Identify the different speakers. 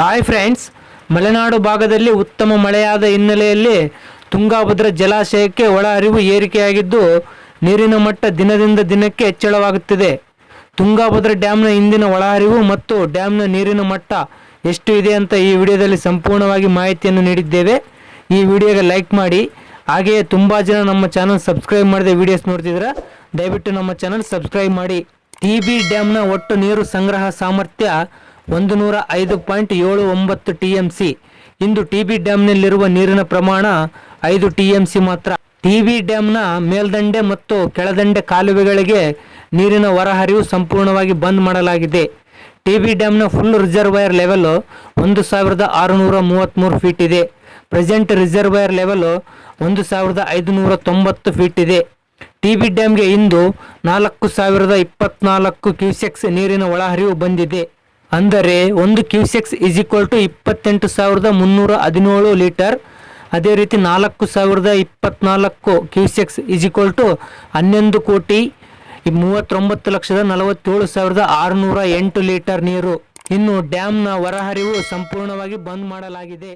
Speaker 1: Hi friends Malenadu ಭಾಗದಲ್ಲಿ ಉತ್ತಮ ಮಳೆಯಾದ ಹಿನ್ನೆಲೆಯಲ್ಲಿ ತುಂಗಾಭದ್ರಾ ಜಲಾಶಯಕ್ಕೆ ಒಳ ಹರಿವು ಏರಿಕೆಯಾಗಿದ್ದು, ನೀರಿನ ಮಟ್ಟ ದಿನದಿಂದ ದಿನಕ್ಕೆ ಹೆಚ್ಚಳವಾಗುತ್ತಿದೆ. ತುಂಗಾಭದ್ರಾ ಡ್ಯಾಮ್ನ ಇಂದಿನ ಒಳಹರಿವು ಮತ್ತು ಡ್ಯಾಮ್ನ ನೀರಿನ ಮಟ್ಟ ಎಷ್ಟು ಇದೆ ಅಂತ ಈ ವಿಡಿಯೋದಲ್ಲಿ ಸಂಪೂರ್ಣವಾಗಿ ಮಾಹಿತಿಯನ್ನು ನೀಡಿದ್ದೇವೆ. ಈ ವಿಡಿಯೋಗೆ ಲೈಕ್ ಮಾಡಿ, ಹಾಗೆಯೇ ತುಂಬ ಜನ ನಮ್ಮ ಚಾನಲ್ ಸಬ್ಸ್ಕ್ರೈಬ್ ಮಾಡಿದ ವಿಡಿಯೋಸ್ ನೋಡ್ತಿದ್ರೆ, ದಯವಿಟ್ಟು ನಮ್ಮ ಚಾನಲ್ ಸಬ್ಸ್ಕ್ರೈಬ್ ಮಾಡಿ. ಟಿ ಬಿ ಡ್ಯಾಮ್ನ ಒಟ್ಟು ನೀರು ಸಂಗ್ರಹ ಸಾಮರ್ಥ್ಯ ಒಂದು ನೂರ ಐದು ಪಾಯಿಂಟ್ ಏಳು ಒಂಬತ್ತು ಟಿ ಎಂ ಸಿ ಇಂದು ಟಿ ಬಿ ಡ್ಯಾಮ್ನಲ್ಲಿರುವ ನೀರಿನ ಪ್ರಮಾಣ ಐದು ಟಿ ಎಂ ಸಿ ಮಾತ್ರ. ಟಿ ಬಿ ಡ್ಯಾಮ್ನ ಮೇಲ್ದಂಡೆ ಮತ್ತು ಕೆಳದಂಡೆ ಕಾಲುವೆಗಳಿಗೆ ನೀರಿನ ಹೊರಹರಿವು ಸಂಪೂರ್ಣವಾಗಿ ಬಂದ್ ಮಾಡಲಾಗಿದೆ. ಟಿ ಬಿ ಡ್ಯಾಮ್ನ ಫುಲ್ ರಿಸರ್ವಯರ್ ಲೆವೆಲ್ ಒಂದು ಸಾವಿರದ ಆರುನೂರ ಮೂವತ್ತ್ಮೂರು ಫೀಟ್ ಇದೆ. ಪ್ರೆಸೆಂಟ್ ರಿಸರ್ವಯರ್ ಲೆವೆಲ್ ಒಂದು ಸಾವಿರದ ಐದುನೂರ ತೊಂಬತ್ತು ಫೀಟ್ ಇದೆ. ಟಿ ಬಿ ಡ್ಯಾಮ್ಗೆ ಇಂದು ನಾಲ್ಕು ಸಾವಿರದ ಇಪ್ಪತ್ನಾಲ್ಕು ಕ್ಯೂಸೆಕ್ಸ್ ನೀರಿನ ಒಳಹರಿವು ಬಂದಿದೆ. ಅಂದರೆ ಒಂದು ಕ್ಯೂಸೆಕ್ಸ್ ಇಸ್ ಈಕ್ವಲ್ ಟು ಇಪ್ಪತ್ತೆಂಟು ಸಾವಿರದ ಮುನ್ನೂರ ಹದಿನೇಳು ಲೀಟರ್. ಅದೇ ರೀತಿ ನಾಲ್ಕು ಸಾವಿರದ ಇಪ್ಪತ್ನಾಲ್ಕು ಕ್ಯೂಸೆಕ್ಸ್ ಇಸ್ ಈಕ್ವಲ್ ಟು ಹನ್ನೊಂದು ಕೋಟಿ ಮೂವತ್ತೊಂಬತ್ತು ಲಕ್ಷದ ನಲವತ್ತೇಳು ಸಾವಿರದ ಆರುನೂರ ಎಂಟು ಲೀಟರ್ ನೀರು. ಇನ್ನು ಡ್ಯಾಮ್ನ ಹೊರಹರಿವು ಸಂಪೂರ್ಣವಾಗಿ ಬಂದ್ ಮಾಡಲಾಗಿದೆ.